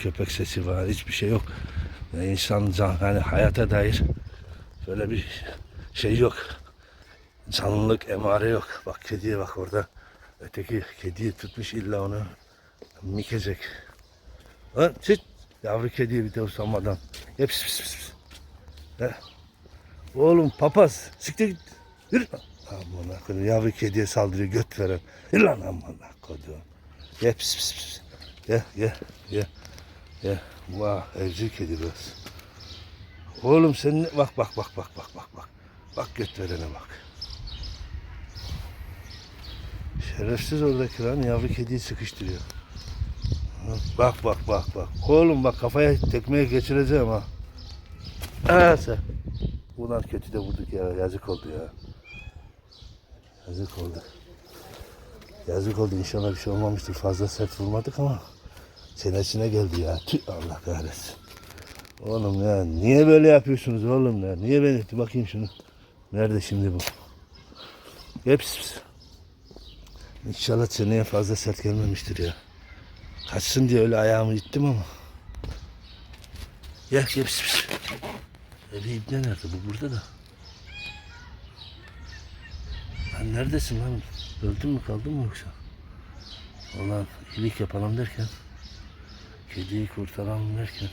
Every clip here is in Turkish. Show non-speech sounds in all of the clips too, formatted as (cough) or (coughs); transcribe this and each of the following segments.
köpek sesi var. Hiçbir şey yok. Yani insan hani hayata dair böyle bir şey yok. Canlılık, emare yok. Bak kediye bak orada. Öteki kediyi tutmuş illa onu mikecek. Lan çıt. Yavru kediye bir de usanmadan. Hep pis pis pis. He. Oğlum papaz. Siktir git. Yürü. Aman akıllı yavru kediye saldırıyor göt veren. Yürü lan aman koduğum. Ye pis pis pis. Ye ye ye. Ye. Vah evcil kedi biraz. Oğlum sen bak bak bak bak bak bak bak. Bak göt verene bak. Şerefsiz oradaki lan yavru kediyi sıkıştırıyor. Bak bak bak bak. Oğlum bak kafaya tekmeye geçireceğim ha. Sen. Ulan kötü de vurduk ya. Yazık oldu ya. Yazık oldu. Yazık oldu. İnşallah bir şey olmamıştır. Fazla sert vurmadık ama çenesine geldi ya. Tüh Allah kahretsin. Oğlum ya niye böyle yapıyorsunuz oğlum ya? Niye beni? Dur bakayım şunu. Nerede şimdi bu? Hepsi. İnşallah çeneye fazla sert gelmemiştir ya. Kaçsın diye öyle ayağımı ittim ama. Ya hepsi. Eli ibne nerede? Bu burada da. Lan neredesin lan? Öldün mü kaldın mı yoksa? Ulan iyilik yapalım derken kediyi kurtaralım derken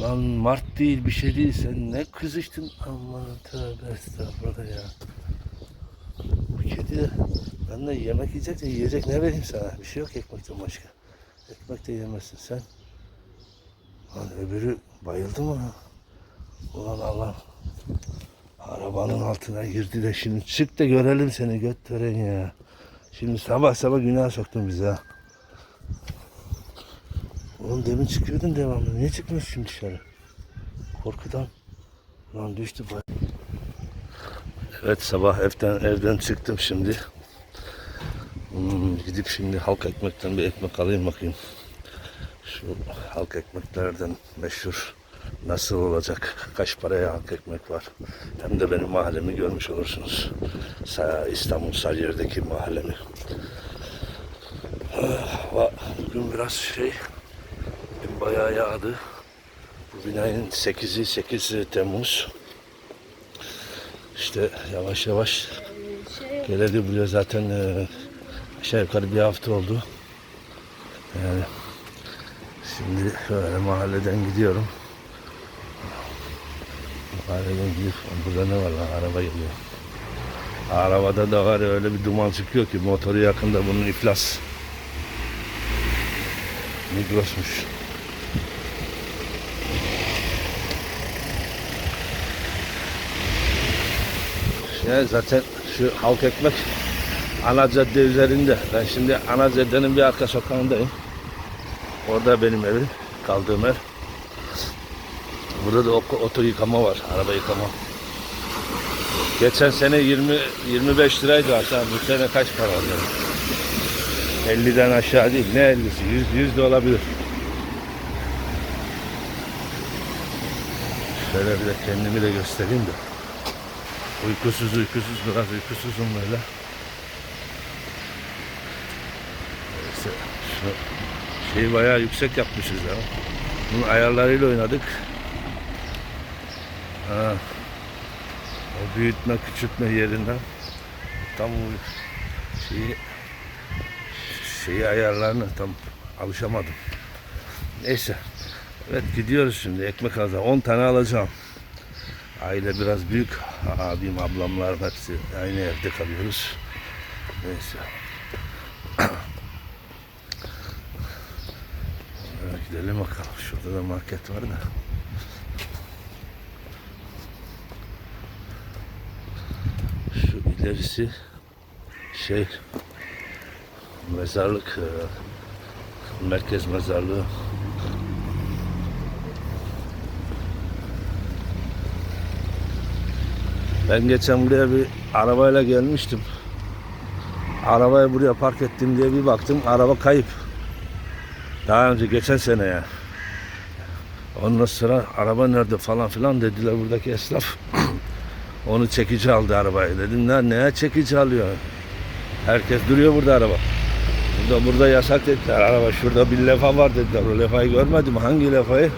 Lan Mart değil bir şey değil sen ne kızıştın aman tövbe estağfurullah ya. Bu kedi de ben de yemek yiyecek de yiyecek ne vereyim sana bir şey yok ekmekten başka. Ekmek de yemezsin sen. Lan öbürü bayıldı mı? Ulan Allah. Arabanın altına girdi de şimdi çık da görelim seni göt ya. Şimdi sabah sabah günah soktun bize ha. Oğlum demin çıkıyordun devamlı. Niye çıkmıyorsun şimdi dışarı? Korkudan. Lan düştü bay. Evet sabah evden evden çıktım şimdi. Hmm, gidip şimdi halk ekmekten bir ekmek alayım bakayım. Şu halk ekmeklerden meşhur nasıl olacak? Kaç paraya halk ekmek var? Hem de benim mahallemi görmüş olursunuz. İstanbul Sarıyer'deki mahallemi. Ah, Bugün biraz şey bayağı yağdı. Bu binanın 8'i 8 Temmuz. İşte yavaş yavaş geledi buraya zaten e, aşağı yukarı bir hafta oldu. Yani şimdi böyle mahalleden gidiyorum. Mahalleden gidip burada ne var lan araba geliyor. Arabada da var öyle bir duman çıkıyor ki motoru yakında bunun iflas. Migros'muş. Ya zaten şu halk ekmek ana cadde üzerinde. Ben şimdi ana caddenin bir arka sokağındayım. Orada benim evim, kaldığım ev. Burada da oto, yıkama var, araba yıkama. Geçen sene 20 25 liraydı hatta bu sene kaç para alıyor? 50'den aşağı değil. Ne 50'si? 100, 100 de olabilir. Şöyle bir de kendimi de göstereyim de. Uykusuz uykusuz biraz uykusuzum böyle. Neyse şu şeyi bayağı yüksek yapmışız ya. Bunun ayarlarıyla oynadık. Ha. O büyütme küçültme yerinden tam şeyi şeyi ayarlarına tam alışamadım. Neyse. Evet gidiyoruz şimdi ekmek alacağım. 10 tane alacağım. Aile biraz büyük. Abim, ablamlar hepsi aynı evde kalıyoruz. Neyse. Gidelim bakalım. Şurada da market var da. Şu ilerisi şey mezarlık e, merkez mezarlığı Ben geçen buraya bir arabayla gelmiştim. Arabayı buraya park ettim diye bir baktım. Araba kayıp. Daha önce geçen sene ya. Ondan sonra araba nerede falan filan dediler buradaki esnaf. (clears throat) Onu çekici aldı arabayı. Dedim lan neye çekici alıyor? Herkes duruyor burada araba. Burada, burada yasak dediler. Araba şurada bir lefa var dediler. O lefayı görmedim. Hangi lefayı?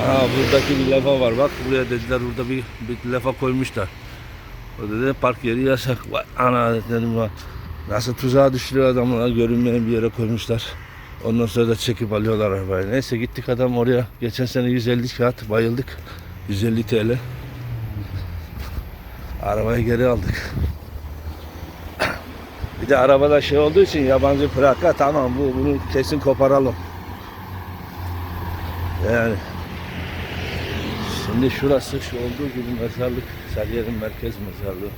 Aa buradaki bir lefa var. Bak buraya dediler burada bir, bir lefa koymuşlar. O dedi park yeri yasak. Vay ana dedim bak. Nasıl tuzağa düşürüyor adamlar görünmeyen bir yere koymuşlar. Ondan sonra da çekip alıyorlar arabayı. Neyse gittik adam oraya. Geçen sene 150 kağıt bayıldık. 150 TL. Arabayı geri aldık. Bir de arabada şey olduğu için yabancı plaka tamam bu bunu kesin koparalım. Yani şimdi şurası şu olduğu gibi mezarlık Sarıyer'in merkez mezarlığı.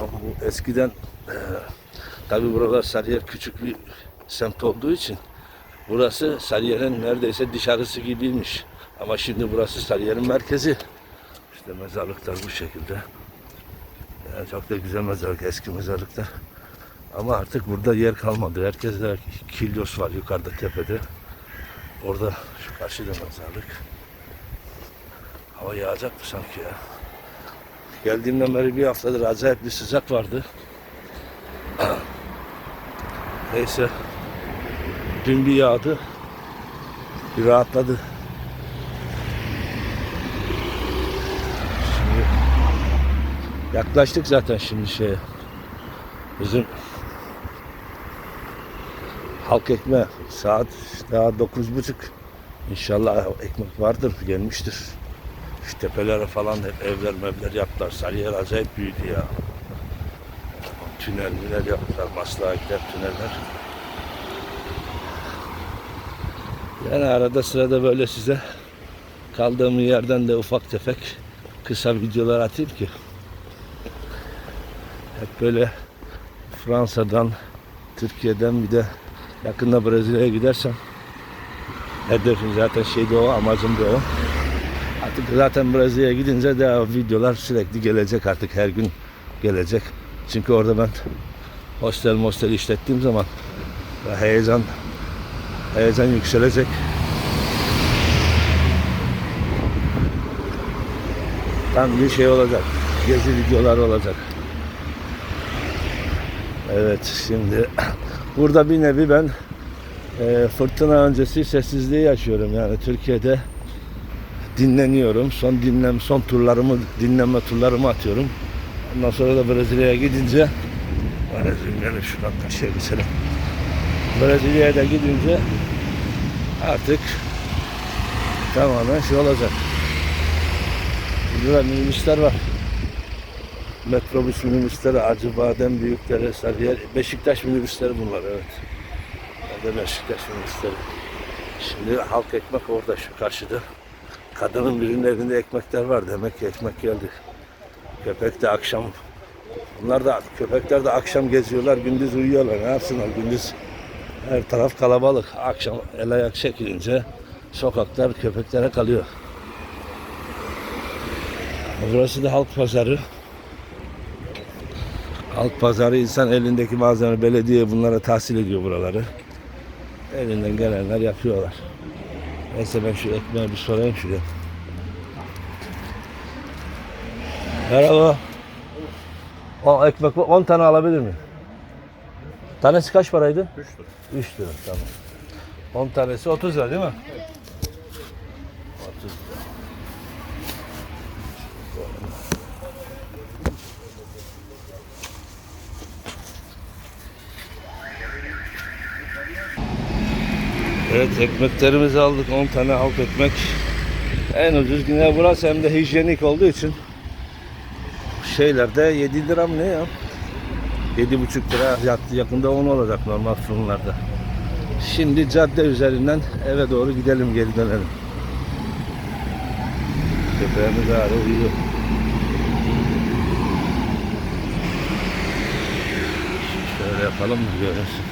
Bu eskiden eee tabi buralar Sarıyer küçük bir semt olduğu için burası Sarıyer'in neredeyse dışarısı gibiymiş. Ama şimdi burası Sarıyer'in merkezi. İşte mezarlıklar bu şekilde. Yani çok da güzel mezarlık, eski mezarlıklar. Ama artık burada yer kalmadı. Herkes de Kilyos var yukarıda tepede. Orada şu karşıda mezarlık. Hava yağacak mı sanki ya? Geldiğimden beri bir haftadır acayip bir sıcak vardı. (clears throat) Neyse. Dün bir yağdı. Bir rahatladı. Şimdi yaklaştık zaten şimdi şeye. Bizim halk ekmeği saat daha dokuz buçuk. İnşallah ekmek vardır, gelmiştir. Şu tepelere falan hep evler mevler yaptılar. Sarıyer acayip büyüdü ya. Tünel yaptılar. Maslağa giden tüneller. Yani arada sırada böyle size kaldığım yerden de ufak tefek kısa videolar atayım ki hep böyle Fransa'dan, Türkiye'den bir de yakında Brezilya'ya gidersem hedefim zaten şeydi o, amacım da o. Artık zaten Brezilya'ya gidince de videolar sürekli gelecek artık her gün gelecek. Çünkü orada ben hostel mostel işlettiğim zaman heyecan heyecan yükselecek. Tam bir şey olacak. Gezi videoları olacak. Evet şimdi burada bir nevi ben e, fırtına öncesi sessizliği yaşıyorum. Yani Türkiye'de dinleniyorum. Son dinlem, son turlarımı, dinlenme turlarımı atıyorum. Ondan sonra da Brezilya'ya gidince Brezilya'ya şuradan karşıya geçelim. Brezilya'ya da gidince artık tamamen şey olacak. Burada minibüsler var. Metrobüs minibüsleri, Acıbadem büyükleri, Sarıyer, Beşiktaş minibüsleri bunlar evet. Orada Beşiktaş minibüsleri. Şimdi halk ekmek orada şu karşıda. Kadının birinin elinde ekmekler var. Demek ki ekmek geldi. Köpek de akşam Bunlar da köpekler de akşam geziyorlar, gündüz uyuyorlar. Ne yapsınlar? Gündüz her taraf kalabalık. Akşam el ayak çekilince sokaklar köpeklere kalıyor. Burası da halk pazarı. Halk pazarı insan elindeki malzeme belediye bunlara tahsil ediyor buraları. Elinden gelenler yapıyorlar. Neyse ben şu ekmeği bir sorayım şuraya. Merhaba. O ekmek 10 tane alabilir miyim? Tanesi kaç paraydı? 3 lira. 3 lira tamam. 10 tanesi 30 lira değil mi? 30 Evet ekmeklerimizi aldık 10 tane halk ekmek. En ucuz yine burası hem de hijyenik olduğu için şeylerde 7 lira mı ne ya? 7,5 lira yak- yakında 10 olacak normal fırınlarda. Şimdi cadde üzerinden eve doğru gidelim geri dönelim. Köpeğimiz hala uyuyor. Şöyle yapalım mı görürsün.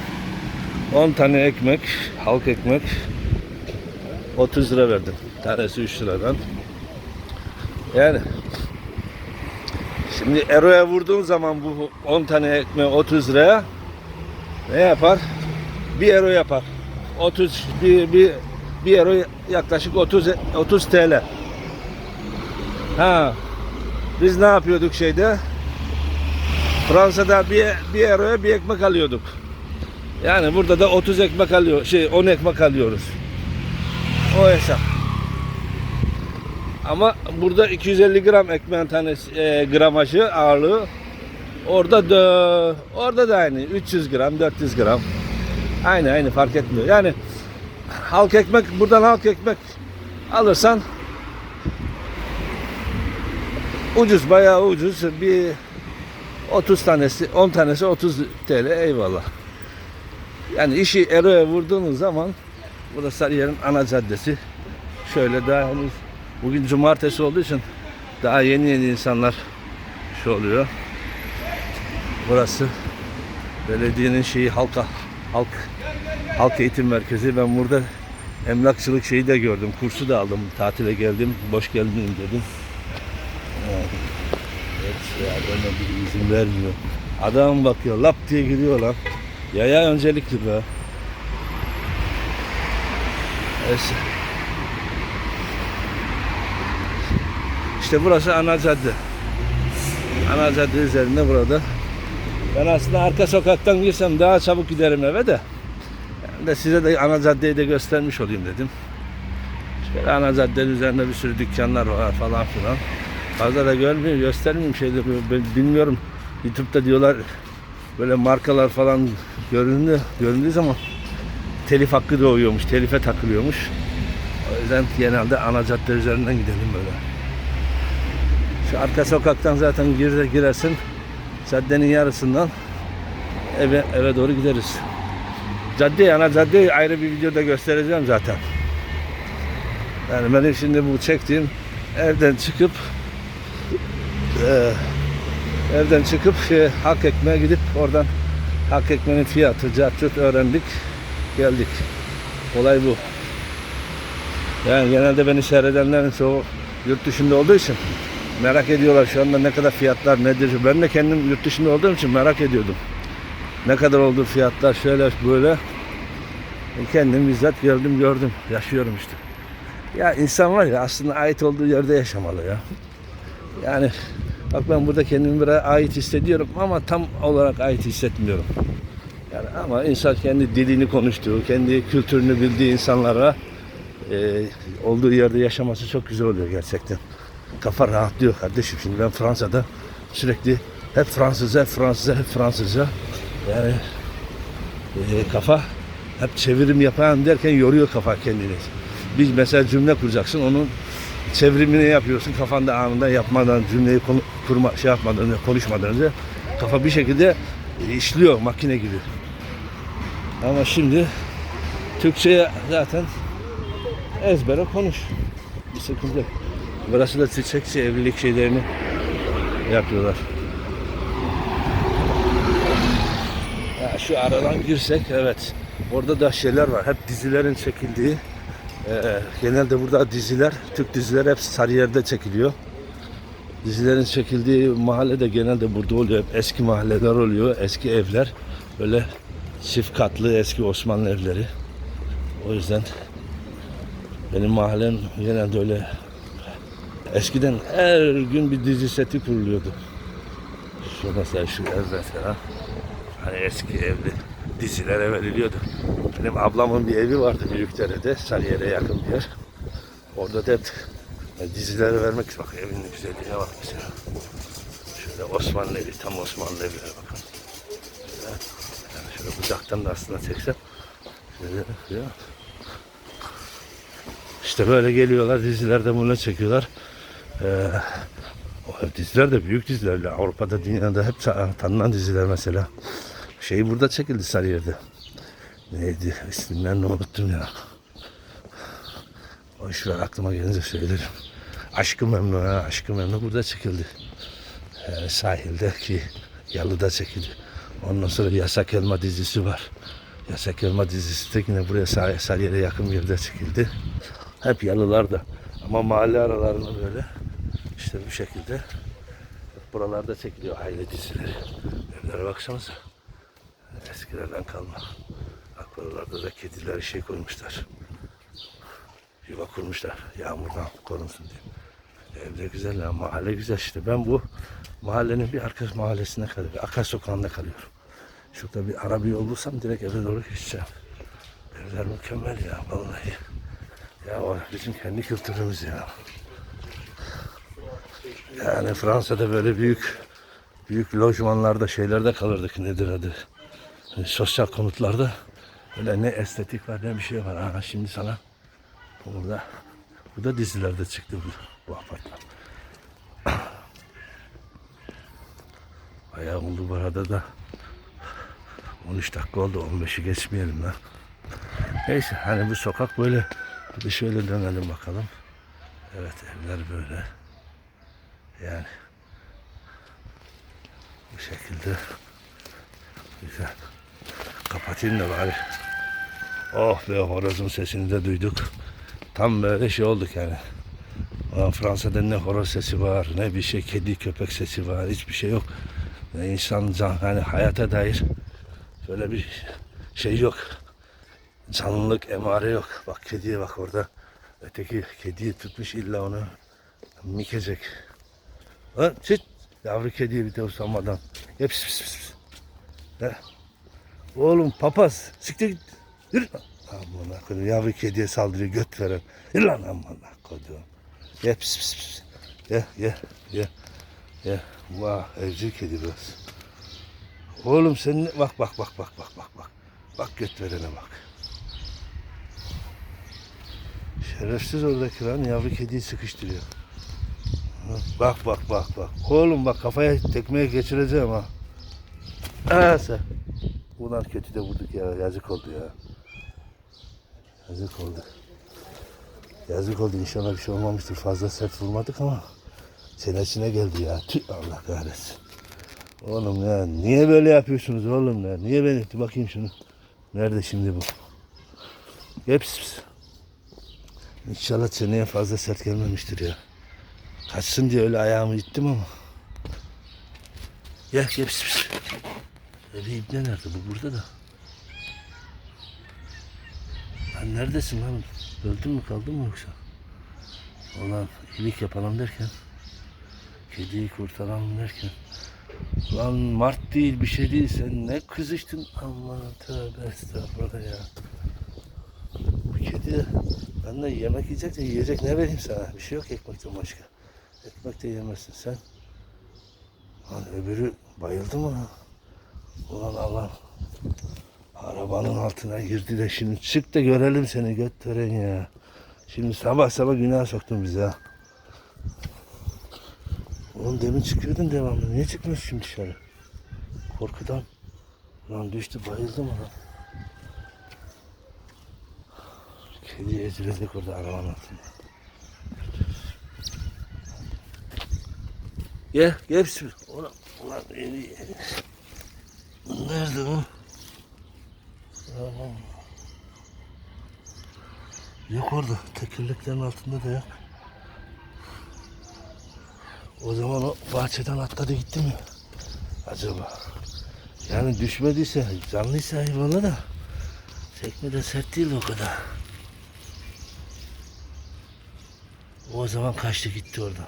10 tane ekmek, halk ekmek 30 lira verdim. Tanesi 3 liradan. Yani Şimdi Ero'ya vurduğun zaman bu 10 tane ekmeği 30 liraya ne yapar? 1 euro yapar. 30 bir, bir, bir euro yaklaşık 30 30 TL. Ha. Biz ne yapıyorduk şeyde? Fransa'da bir, bir euroya bir ekmek alıyorduk. Yani burada da 30 ekmek alıyor, şey 10 ekmek alıyoruz. O hesap. Ama burada 250 gram ekmeğin tanesi e, gramajı ağırlığı. Orada da orada da aynı 300 gram 400 gram. Aynı aynı fark etmiyor. Yani halk ekmek buradan halk ekmek alırsan ucuz bayağı ucuz bir 30 tanesi 10 tanesi 30 TL eyvallah. Yani işi eroya vurduğunuz zaman burada Sarıyer'in ana caddesi. Şöyle daha henüz bugün cumartesi olduğu için daha yeni yeni insanlar şey oluyor. Burası belediyenin şeyi halka halk halk eğitim merkezi. Ben burada emlakçılık şeyi de gördüm. Kursu da aldım. Tatile geldim. Boş geldim dedim. Evet ya bana bir izin vermiyor. Adam bakıyor lap diye giriyor lan. Yaya öncelikli be. Neyse. İşte burası ana cadde. Ana cadde üzerinde burada. Ben aslında arka sokaktan girsem daha çabuk giderim eve de. Ben de size de ana caddeyi de göstermiş olayım dedim. Şöyle ana caddenin üzerinde bir sürü dükkanlar var falan filan. Fazla da görmüyor, göstermeyeyim şeyleri. Ben bilmiyorum. YouTube'da diyorlar böyle markalar falan göründü, göründüğü zaman telif hakkı doğuyormuş, telife takılıyormuş. O yüzden genelde ana cadde üzerinden gidelim böyle. Şu arka sokaktan zaten gir, girersin. Caddenin yarısından eve, eve doğru gideriz. Cadde ana caddeyi ayrı bir videoda göstereceğim zaten. Yani benim şimdi bu çektiğim evden çıkıp eee evden çıkıp şey, hak ekmeğe gidip oradan hak ekmeğinin fiyatı, cartçut öğrendik. Geldik. Olay bu. Yani genelde beni seyredenlerin çoğu yurt dışında olduğu için merak ediyorlar şu anda ne kadar fiyatlar nedir. Ben de kendim yurt dışında olduğum için merak ediyordum. Ne kadar oldu fiyatlar şöyle böyle. E, Kendim bizzat gördüm gördüm. Yaşıyorum işte. Ya insan var ya aslında ait olduğu yerde yaşamalı ya. Yani bak ben burada kendimi biraz ait hissediyorum ama tam olarak ait hissetmiyorum. Yani ama insan kendi dilini konuştuğu, kendi kültürünü bildiği insanlara e, olduğu yerde yaşaması çok güzel oluyor gerçekten. Kafa rahatlıyor kardeşim. Şimdi ben Fransa'da sürekli hep Fransızca, Fransızca, hep Fransızca. Yani e, kafa hep çevirim yapan derken yoruyor kafa kendini. Bir mesela cümle kuracaksın onun çevrimini yapıyorsun kafanda anında yapmadan cümleyi kurma şey yapmadan önce konuşmadan önce kafa bir şekilde işliyor makine gibi. Ama şimdi Türkçe'ye zaten ezbere konuş. Bir sıkıntı yok. Burası da çiçekçi evlilik şeylerini yapıyorlar. Ya şu aradan girsek evet. Orada da şeyler var. Hep dizilerin çekildiği. Ee, genelde burada diziler, Türk diziler hep Sarıyer'de çekiliyor. Dizilerin çekildiği mahalle de genelde burada oluyor. Hep eski mahalleler oluyor, eski evler. Böyle çift katlı eski Osmanlı evleri. O yüzden benim mahallem genelde öyle eskiden her gün bir dizi seti kuruluyordu. Şu mesela şu ev mesela hani eski evli dizilere veriliyordu. Benim ablamın bir evi vardı Büyükdere'de, Sarıyer'e yakın bir yer. Orada da dizilere vermek bak evin güzelliğine bak mesela. Şöyle Osmanlı evi, tam Osmanlı evlere bakın. Şöyle, yani şöyle uzaktan da aslında çeksem. İşte böyle geliyorlar dizilerde bunu çekiyorlar. Ee, o diziler de büyük diziler. Avrupa'da, dünyada hep ta- tanınan diziler mesela. Şey burada çekildi Sarıyer'de. Neydi? İsimlerini unuttum ya. O iş ver aklıma gelince söylerim. Aşkı Memnu ha. Aşkı Memnu burada çekildi. Ee, sahilde ki Yalı'da çekildi. Ondan sonra Yasak Elma dizisi var. Yasak Elma dizisi de yine buraya Sar- Sarıyer'e yakın bir yerde çekildi. Hep Yalılarda. Ama mahalle aralarında böyle işte bu şekilde buralarda çekiliyor aile dizileri. Evlere baksanıza. Eskilerden kalma. Bak buralarda da kediler şey koymuşlar. Yuva kurmuşlar. Yağmurdan korunsun diye. Evde güzel ya mahalle güzel işte. Ben bu mahallenin bir arka mahallesine kalıyorum. Arka sokağında kalıyorum. Şurada bir ara bir yol bulsam direkt eve doğru geçeceğim. Evler mükemmel ya vallahi. Ya o bizim kendi kültürümüz ya. Yani Fransa'da böyle büyük büyük lojmanlarda şeylerde kalırdık nedir adı. Hani sosyal konutlarda öyle ne estetik var ne bir şey var. Ha, şimdi sana burada bu da dizilerde çıktı bu, bu apartman. (coughs) Bayağı oldu bu arada da 13 dakika oldu 15'i geçmeyelim lan. Neyse hani bu sokak böyle bir şöyle dönelim bakalım. Evet evler böyle. Yani bu şekilde güzel. Kapatayım da bari. Oh be horozun sesini de duyduk. Tam böyle şey olduk yani. Ulan Fransa'da ne horoz sesi var, ne bir şey kedi köpek sesi var, hiçbir şey yok. Ne insan hani hayata dair böyle bir şey yok. Canlılık, emare yok. Bak kediye bak orada. Öteki kediyi tutmuş illa onu mikecek. Ha, çıt. Yavru kediye bir de usanmadan. Hep pis pis pis. pis. Oğlum papaz. Siktir git. Yürü. Aman koydum. Yavru kediye saldırıyor göt veren. Yürü lan aman koydum. Ye pis pis pis. Ye ye ye. Ye. Vah evcil kedi biraz. Oğlum sen ne- bak bak bak bak bak bak bak. Bak göt verene bak. Şerefsiz oradaki lan yavru kediyi sıkıştırıyor. Bak bak bak bak. Oğlum bak kafaya tekmeye geçireceğim ha. Ha sen. Ulan kötü de vurduk ya. Yazık oldu ya. Yazık oldu. Yazık oldu. İnşallah bir şey olmamıştır. Fazla sert vurmadık ama çenesine geldi ya. Tüh Allah kahretsin. Oğlum ya niye böyle yapıyorsunuz oğlum ya? Niye beni? Dur bakayım şunu. Nerede şimdi bu? Hepsi. İnşallah çeneye fazla sert gelmemiştir ya. Kaçsın diye öyle ayağımı ittim ama. Gel gel pis pis. Evi ibne nerede? Bu burada da. Lan neredesin lan? Öldün mü kaldın mı yoksa? Ulan iyilik yapalım derken. Kediyi kurtaralım derken. Lan Mart değil bir şey değil sen ne kızıştın aman tövbe estağfurullah ya. Bu kedi ben de yemek yiyecek de yiyecek ne vereyim sana bir şey yok ekmekten başka. Ekmek de yemezsin sen. Lan öbürü bayıldı mı? Ulan Allah arabanın altına girdi de şimdi çık da görelim seni göt veren ya. Şimdi sabah sabah günah soktun bize ha. Oğlum demin çıkıyordun devamlı. Niye çıkmıyorsun şimdi dışarı? Korkudan. Lan düştü bayıldı mı lan? Kedi ezilecek orada arabanın altında. Gel, gel bismillah. Ulan, ulan. Nerede o? Yok orada. Tekerleklerin altında da yok. O zaman o bahçeden atladı gitti mi? Acaba? Yani düşmediyse, canlıysa hayvanı da tekme de sert değil o kadar. O zaman kaçtı gitti oradan.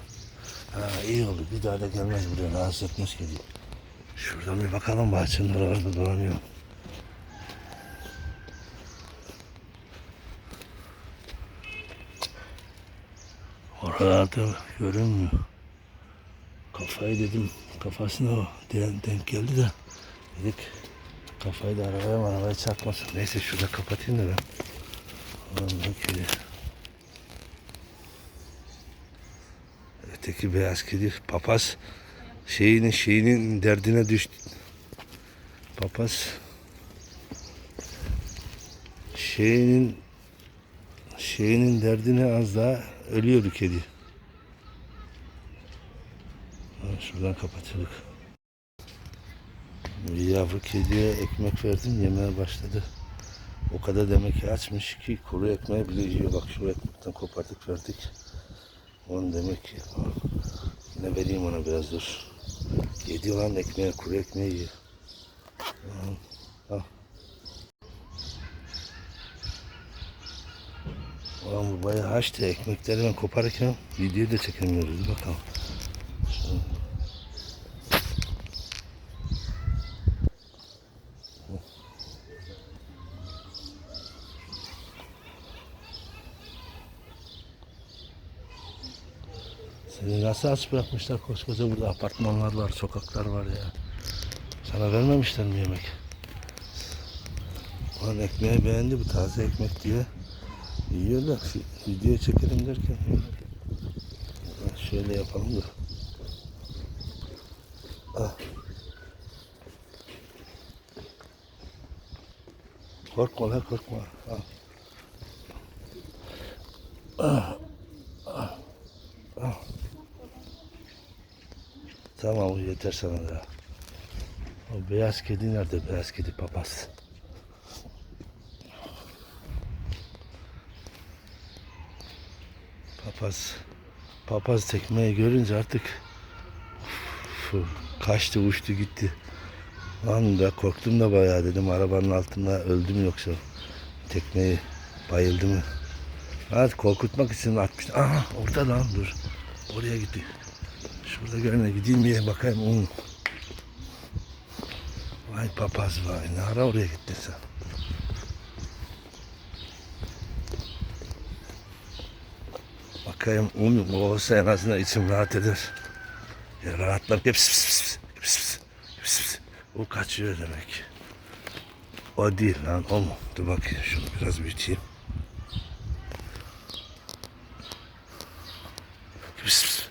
Ha iyi oldu. Bir daha da gelmez buraya. Rahatsız etmez kedi. Şuradan bir bakalım bahçenin oralarda dolanıyor. Oralarda görünmüyor. Kafayı dedim kafasına o denk, denk geldi de dedik kafayı da arabaya arabaya çarpmasın. Neyse şurada kapatayım da ben. Bu kedi. Öteki beyaz kedi papaz şeyinin şeyinin derdine düştü. Papaz şeyinin şeyinin derdine az daha ölüyordu kedi. Şuradan kapatıyorduk. Bir Yavru kediye ekmek verdim yemeye başladı. O kadar demek ki açmış ki kuru ekmeği bile yiyor. Bak şu ekmekten kopardık verdik. Onun demek ki yine vereyim ona biraz dur. Yedi lan ekmeği kuru ekmeği yiyor. Al. Ulan bu bayağı açtı. Ekmekleri ben koparırken videoyu da çekemiyoruz. Bakalım. Aç bırakmışlar koskoca burada apartmanlar var, sokaklar var ya. Sana vermemişler mi yemek? Ulan ekmeği beğendi bu taze ekmek diye. Yiyor da fi- video çekelim derken. Şöyle yapalım da. Ah. Korkma lan korkma. Al. Ah. Ah. Tamam yeter sana da. O beyaz kedi nerede? Beyaz kedi papaz. Papaz. Papaz tekmeyi görünce artık uf, kaçtı uçtu gitti. Lan da korktum da bayağı dedim arabanın altında öldüm yoksa tekmeyi bayıldı mı? Evet korkutmak için atmış. Aha orada lan dur. Oraya gitti. Şurada görene gideyim diye bakayım. Hmm. Vay papaz vay. Ne ara oraya gittin sen? Bakayım um olsa en azından içim rahat eder. Ya rahatlar. Pıs pıs. O kaçıyor demek. O değil lan o mu? Dur bakayım şunu biraz büyüteyim. Pıs pıs.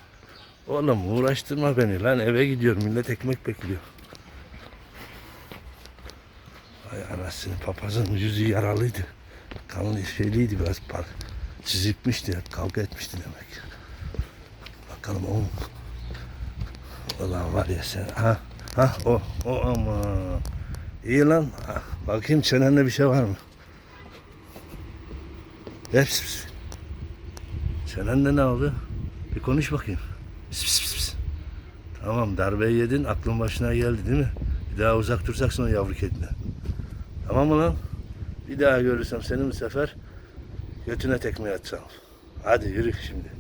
Oğlum uğraştırma beni lan eve gidiyorum millet ekmek bekliyor. Ay anasını papazın yüzü yaralıydı. Kanlı şeyliydi biraz par çizikmişti kavga etmişti demek. Bakalım o? Ulan var ya sen ha ha o o ama iyi lan Ha, bakayım çenende bir şey var mı? Hepsi. Çenende ne oldu? Bir konuş bakayım. Pis, pis, pis, pis. Tamam darbeyi yedin aklın başına geldi değil mi? Bir daha uzak duracaksın o yavru kediden. Tamam mı lan? Bir daha görürsem seni bu sefer götüne tekme atacağım. Hadi yürü şimdi.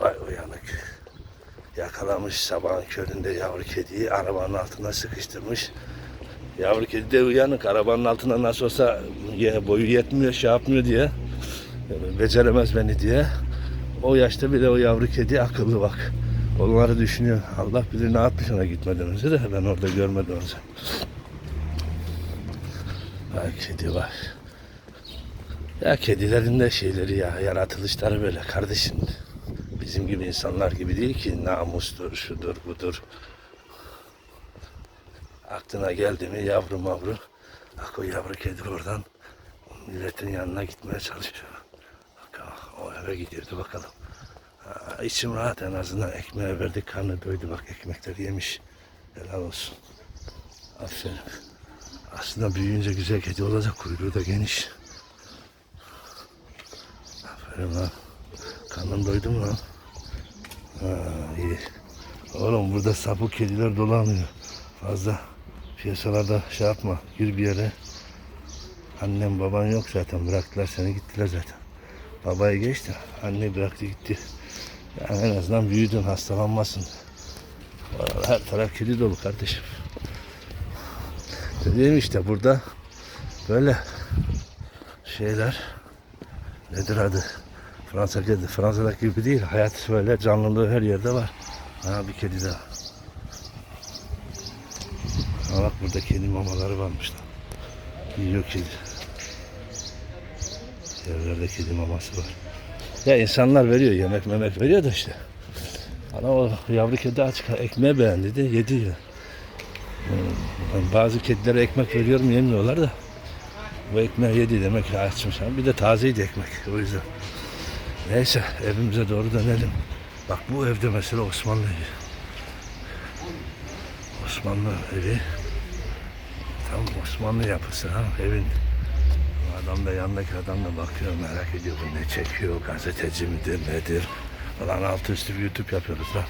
Vay uyanık. Yakalamış sabahın köründe yavru kediyi arabanın altına sıkıştırmış. Yavru kedi de uyanık. Arabanın altına nasıl olsa boyu yetmiyor, şey yapmıyor diye. Beceremez beni diye. O yaşta bile o yavru kedi akıllı bak. Onları düşünüyor. Allah bilir ne yapmış ona gitmeden önce de ben orada görmedim önce. Ha, kedi var. Ya kedilerin de şeyleri ya yaratılışları böyle kardeşim. Bizim gibi insanlar gibi değil ki namustur, şudur, budur. Aklına geldi mi yavru mavru. Bak o yavru kedi oradan milletin yanına gitmeye çalışıyor. Eve gidiyordu bakalım. Ha, içim rahat en azından ekmeğe verdik karnı doydu bak ekmekleri yemiş. Helal olsun. Aferin. Aslında büyüyünce güzel kedi olacak kuyruğu da geniş. Aferin lan. Karnın doydu mu lan? Ha, iyi. Oğlum burada sapık kediler dolanıyor. Fazla piyasalarda şey yapma. Gir bir yere. Annem baban yok zaten. Bıraktılar seni gittiler zaten. Babayı geçti. Anne bıraktı gitti. Yani en azından büyüdün hastalanmasın. Vallahi Her taraf kedi dolu kardeşim. Dediğim işte burada böyle şeyler nedir adı? Fransa kedi. Fransa'daki gibi değil. Hayat böyle canlılığı her yerde var. Ha bir kedi daha. Ha bak burada kedi mamaları varmış lan. Yiyor kedi. Yerlerde kedi maması var. Ya insanlar veriyor yemek memek veriyor da işte. Ana o yavru kedi aç ekmeği beğendi de yedi ya. Yani bazı kedilere ekmek veriyorum yemiyorlar da. Bu ekmeği yedi demek ki açmış. Bir de tazeydi ekmek o yüzden. Neyse evimize doğru dönelim. Bak bu evde mesela Osmanlı evi. Osmanlı evi. Tam Osmanlı yapısı ha evin. Adam da yanındaki adam da bakıyor merak ediyor bu ne çekiyor gazeteci midir nedir. Ulan altı üstü bir YouTube yapıyoruz lan.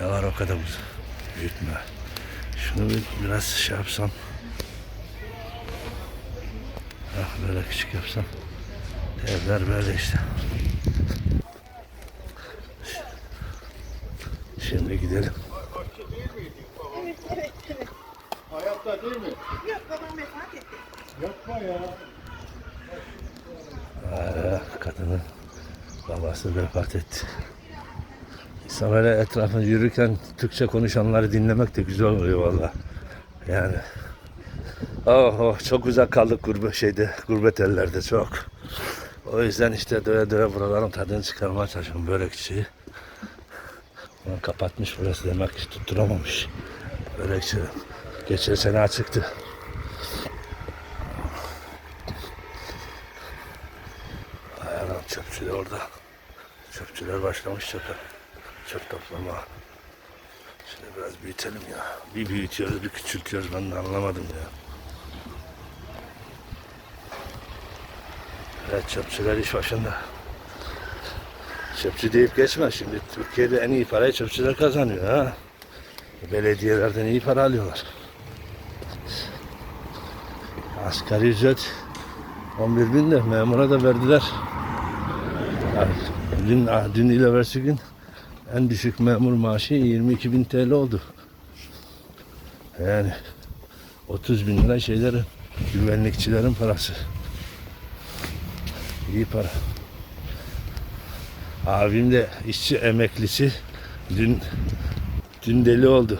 Ne var o kadar bu büyütme. Şunu bir, biraz şey yapsam. Ha. böyle küçük yapsam. Evler böyle işte. Şimdi gidelim. Evet, evet, evet. Hayatta değil mi? Yok babam vefat etti. Yapma ya. Kadının babası vefat etti. İnsan böyle etrafında yürürken Türkçe konuşanları dinlemek de güzel oluyor valla. Yani oh, oh, çok uzak kaldık gurbet şeyde, gurbet ellerde çok. O yüzden işte döve döve buraların tadını çıkarmaya çalışıyorum börekçiyi. Ulan kapatmış burası demek ki tutturamamış. Börekçi geçen sene açıktı. Ayağım çöpçüler orada. Çöpçüler başlamış çöpe. Çöp toplama. Şimdi biraz büyütelim ya. Bir büyütüyoruz bir küçültüyoruz ben de anlamadım ya. Evet çöpçüler iş başında. Çöpçü deyip geçme şimdi Türkiye'de en iyi parayı çöpçüler kazanıyor ha. Belediyelerden iyi para alıyorlar. Asgari ücret 11 bin de memura da verdiler. Dün, dün ile evvelsi gün en düşük memur maaşı 22 bin TL oldu. Yani 30 bin lira şeylerin, güvenlikçilerin parası. İyi para. Abim de işçi emeklisi dün dün deli oldu.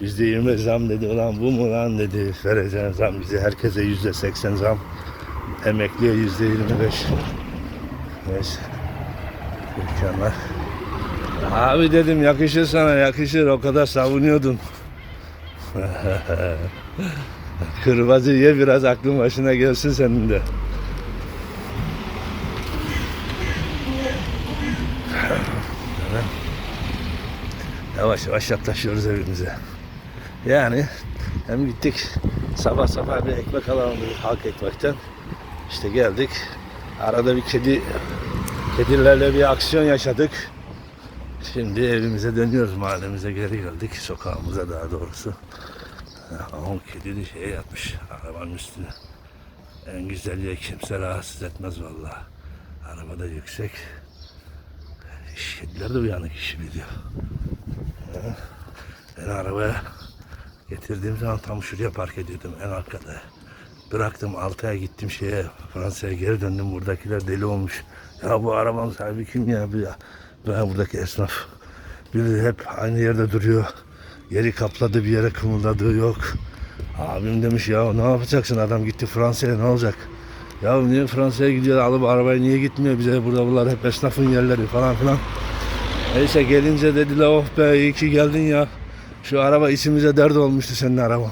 Yüzde yirmi zam dedi ulan bu mu lan dedi vereceğin zam bize herkese yüzde seksen zam emekliye yüzde yirmi beş neyse imkanlar abi dedim yakışır sana yakışır o kadar savunuyordun (laughs) kırbacı ye biraz aklın başına gelsin senin de Yavaş yavaş yaklaşıyoruz evimize. Yani hem gittik sabah sabah bir ekmek alalım dedik halk ekmekten. İşte geldik. Arada bir kedi kedilerle bir aksiyon yaşadık. Şimdi evimize dönüyoruz. Mahallemize geri geldik. Sokağımıza daha doğrusu. Ama kedi de şey yatmış arabanın üstüne. En güzelliği kimse rahatsız etmez vallahi. Arabada yüksek. Kediler de uyanık işi biliyor. Ben arabaya getirdiğim zaman tam şuraya park ediyordum en arkada. Bıraktım Altay'a gittim şeye Fransa'ya geri döndüm buradakiler deli olmuş. Ya bu arabanın sahibi kim ya? Ben buradaki esnaf. Biri hep aynı yerde duruyor. Yeri kapladı bir yere kımıldadığı yok. Abim demiş ya ne yapacaksın adam gitti Fransa'ya ne olacak? Ya niye Fransa'ya gidiyor alıp arabaya niye gitmiyor bize burada bunlar hep esnafın yerleri falan filan. Neyse gelince dediler oh be iyi ki geldin ya. Şu araba içimize dert olmuştu senin araban.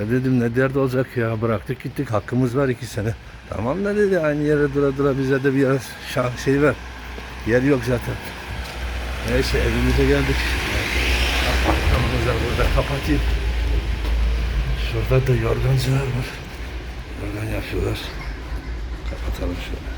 Ya dedim ne dert olacak ya bıraktık gittik hakkımız var iki sene. Tamam da dedi aynı yere dura dura bize de bir yer şey ver. Yer yok zaten. Neyse evimize geldik. Apartmanımızı da burada kapatayım. Şurada da yorgancılar var. Yorgan yapıyorlar. Kapatalım şöyle.